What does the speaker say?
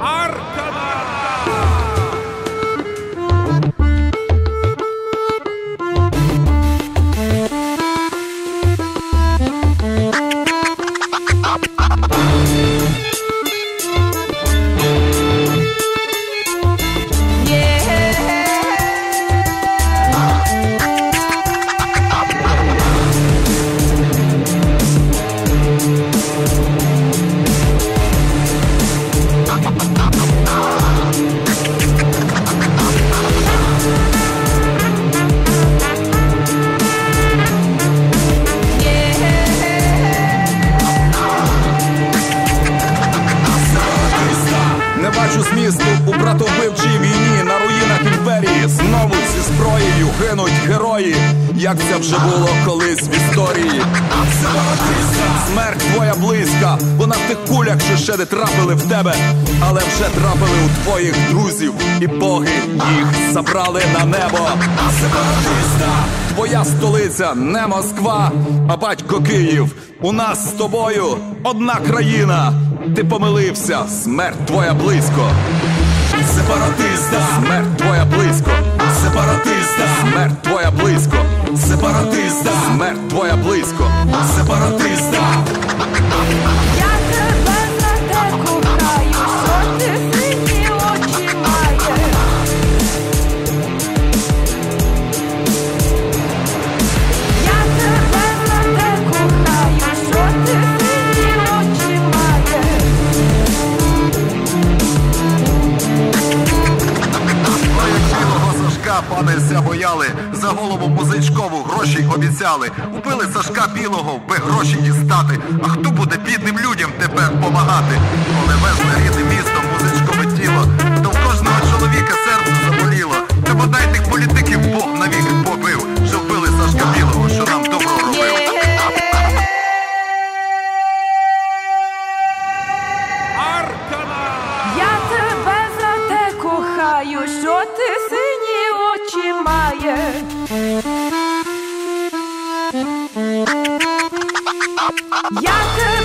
Arte! Бачу змісту у братовбивчій війні на руїнах імперії знову зі зброєю гинуть герої як це вже було колись в історії. Смерть твоя близька, вона в тих кулях, що ще не трапили в тебе, але вже трапили у твоїх друзів, і боги їх забрали на небо. Твоя столиця не Москва, а батько Київ. У нас з тобою одна країна. Ти помилився, смерть твоя близько. Сепаратиста, смерть твоя близько. Сепаратиста, смерть близько. Сепаратиста, смерть твоя близько. Сашка панися бояли, за голову музичкову гроші обіцяли. Убили Сашка білого, би гроші дістати. А хто буде бідним людям тепер помагати? Коли везли рідне місто, Я тебе